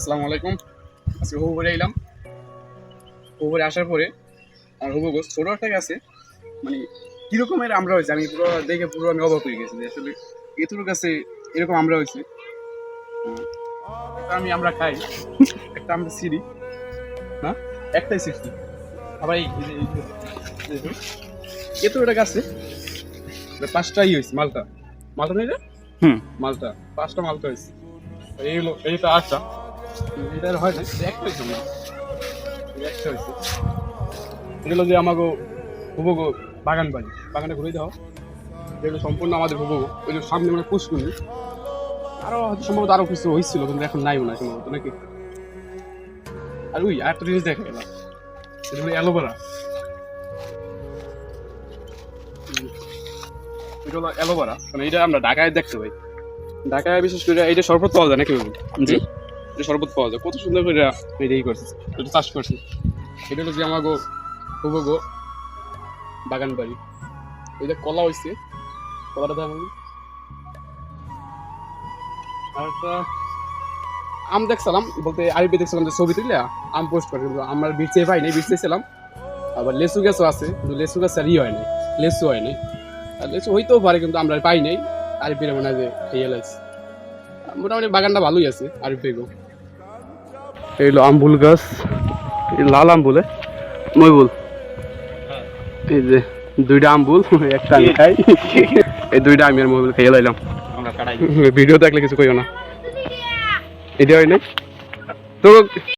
আসসালামু আলাইকুম। আজকে হুবুরে এলাম। হুবুরে আসার পরে আমার হুবু গোস ছোটো একটা আছে মানে কীরকমের আমরা হয়েছে? আমি পুরো দেখে পুরো আমি অবাক হয়ে গেছি যে আসলে এতুর কাছে এরকম আমরা হয়েছে। আমি আমরা খাই একটা আমরা সিঁড়ি। হ্যাঁ? একটাই সিঁড়ি। আবার এই এই এই এই এতুর একটা গাছে পাঁচটাই হয়েছে মালটা। মালটা নেই হুম। মালটা পাঁচটা মালটা হয়েছে। এই হলো এইটা আটটা। এটার হয় না। এটা একটা। এটা একটা হয়েছে এটা যে আমাকে হুবগো বাগান বাড়ি। বাগানে ঘুরে দাও। যেগুলো সম্পূর্ণ আমাদের হুবগো ওই যে সামনে মানে পুষ্কুনি আরও হয়তো সম্ভবত আরও কিছু হয়েছিল কিন্তু এখন নাই মনে হয় সম্ভবত, নাকি? আর ওই আর একটা জিনিস দেখা গেল। এটা হলো অ্যালোভেরা। এটা হলো অ্যালোভেরা। মানে এটা আমরা ঢাকায় দেখতে পাই। ঢাকায় বিশেষ করে এইটা সর্বত্র পাওয়া যায় নাকি জি। এটা শরবত পাওয়া যায়। কত সুন্দর করে ই করছে, এটা চাষ করছে। এটা হলো যে আমার গো হুবো গো বাগান বাড়ি। এই যে কলা হয়েছে কলাটা দাম একটা আম দেখছিলাম, বলতে আরবি দেখছিলাম যে ছবি তুলে আম পোস্ট করে, কিন্তু আমার বিচে পাই নাই বিচে ছিলাম আবার লেসু গাছও আছে, কিন্তু লেসু গাছ আর ই হয় নাই লেসু হয় নাই। আর লেসু হইতেও পারে, কিন্তু আমরা পাই নাই। আরবির মনে হয় যে খেয়ে মোটামুটি বাগানটা ভালোই আছে, আর বেগো এই হলো আম্বুল গাছ লাল আম্বুলে মইবুল? এই যে দুইটা আম্বুল একটা আমি খাই। এই দুইটা আমি আর মইবুল খাইয়ে লাইলাম। ভিডিও দেখলে কিছু কইও না। এটা হয় নাই তো